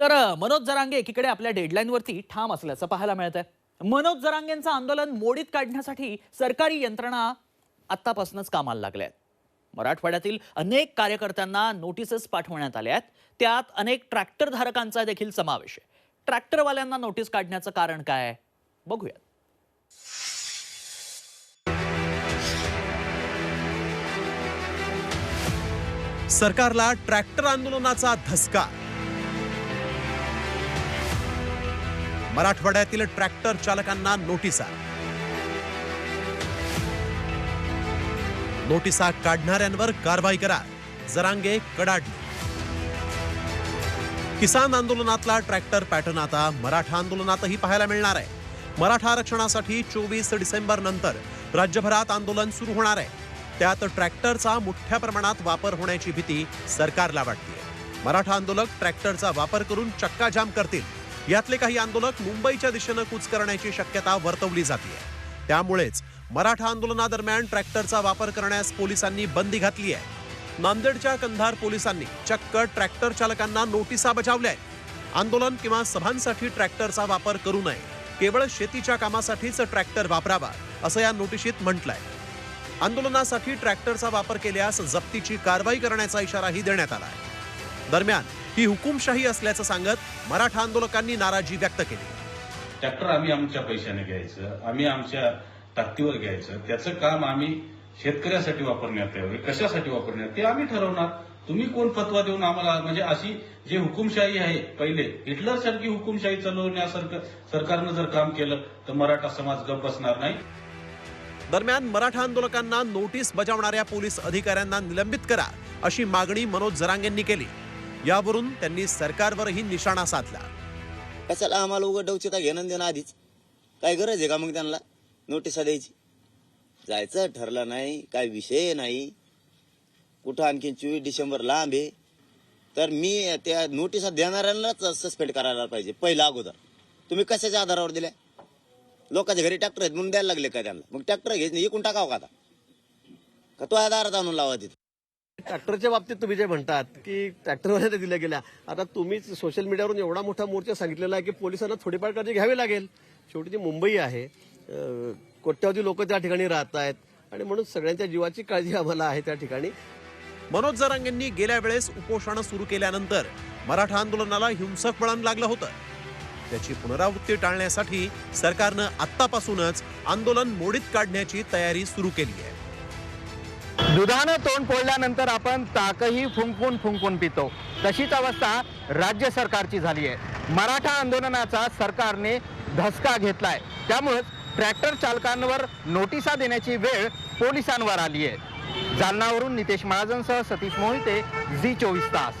तर मनोज जरांगे एकीकडे आपल्या डेडलाईनवरती ठाम असल्याचं पाहायला मिळत आहे मनोज जरांगेंचं आंदोलन मोडीत काढण्यासाठी सरकारी यंत्रणा आत्तापासूनच कामाला लागल्या आहेत मराठवाड्यातील अनेक कार्यकर्त्यांना नोटिसेस पाठवण्यात आल्या आहेत. त्यात अनेक ट्रॅक्टर धारकांचा देखील समावेश आहे. ट्रॅक्टरवाल्यांना नोटीस काढण्याचं कारण काय बघूयात. सरकारला ट्रॅक्टर आंदोलनाचा धसका. मराठवाड्यातील ट्रॅक्टर चालकांना नोटिसा नोटिसा काढणाऱ्यांवर कारवाई करा जरांगे कडाडले. किसान आंदोलनातला ट्रॅक्टर पॅटर्न आता मराठा आंदोलनातही पाहायला मिळणार आहे. मराठा आरक्षणासाठी चोवीस डिसेंबर नंतर राज्यभरात आंदोलन सुरू होणार आहे. त्यात ट्रॅक्टरचा मोठ्या प्रमाणात वापर होण्याची भीती सरकारला वाटते मराठा आंदोलक ट्रॅक्टरचा वापर करून चक्काजाम करतील. यातले काही आंदोलक मुंबईच्या दिशेनं कूच करण्याची शक्यता वर्तवली जाते त्यामुळेच मराठा आंदोलनादरम्यान ट्रॅक्टरचा वापर करण्यास पोलिसांनी बंदी घातली आहे. नांदेडच्या कंधार पोलिसांनी चक्क ट्रॅक्टर चालकांना नोटिसा बजावल्या आहेत. आंदोलन किंवा सभांसाठी ट्रॅक्टरचा वापर करू नये. केवळ शेतीच्या कामासाठीच ट्रॅक्टर वापरावा असं या नोटिशीत म्हटलंय. आंदोलनासाठी ट्रॅक्टरचा वापर केल्यास जप्तीची कारवाई करण्याचा इशाराही देण्यात आला आहे दरम्यान ही हुकुमशाही असल्याचं सांगत मराठा आंदोलकांनी नाराजी व्यक्त केली. ट्रॅक्टर आम्ही आमच्या पैशाने घ्यायचं आम्ही आमच्या ताकदीवर घ्यायचं त्याचं काम आम्ही शेतकऱ्यासाठी वापरण्यात यावे कशासाठी वापरण्यात ते आम्ही ठरवणार. तुम्ही कोण फतवा देऊन आम्हाला म्हणजे अशी जी हुकुमशाही आहे पहिले हिटलर सारखी हुकुमशाही चालवण्यासारखं सरकारनं जर काम केलं तर मराठा समाज गप बसणार नाही. दरम्यान मराठा आंदोलकांना नोटीस बजावणाऱ्या पोलीस अधिकाऱ्यांना निलंबित करा अशी मागणी मनोज जरांगेंनी केली. यावरून त्यांनी सरकारवरही निशाणा साधला. कशाला आम्हाला उघड काय घेणं देणं आधीच? काय गरज आहे का मग त्यांना? नोटिसा द्यायची. जायचं ठरलं नाही काय विषय नाही. कुठं आणखीन चोवीस डिसेंबर लांब आहे. तर मी त्या नोटिसा देणाऱ्यांनाच सस्पेंड करायला पाहिजे पहिला अगोदर. तुम्ही कशाच्या आधारावर दिल्या? लोकांच्या घरी ट्रॅक्टर आहेत म्हणून द्यायला लागले का त्यांना? मग ट्रॅक्टर घ्यायचं इकून टाकावं का आता? का तो आधारात आणून लावा तिथं? ट्रॅक्टरच्या बाबतीत तुम्ही जे म्हणतात की ट्रॅक्टरवाल्या दिल्या गेल्या. आता तुम्हीच सोशल मीडियावरून एवढा मोठा मोर्चा सांगितलेला आहे की पोलिसांना थोडीफार काळजी घ्यावी लागेल. शेवटी जी मुंबई आहे कोट्यावधी लोक त्या ठिकाणी राहत आहेत आणि म्हणून सगळ्यांच्या जीवाची काळजी आम्हाला आहे त्या ठिकाणी. मनोज जरांगेंनी गेल्या वेळेस उपोषण सुरू केल्यानंतर मराठा आंदोलनाला हिंसक वळण लागलं होतं. त्याची पुनरावृत्ती टाळण्यासाठी सरकारनं आत्तापासूनच आंदोलन मोडीत काढण्याची तयारी सुरू केली आहे. दुधानं तोंड फोडल्यानंतर आपण ताकही फुंकून फुंकून पितो. तशीच अवस्था राज्य सरकारची झाली आहे. मराठा आंदोलनाचा सरकारने धसका घेतलाय. त्यामुळेच ट्रॅक्टर चालकांवर नोटिसा देण्याची वेळ पोलिसांवर आली आहे. जालनावरून नितेश महाजनसह सतीश मोहिते झी चोवीस तास.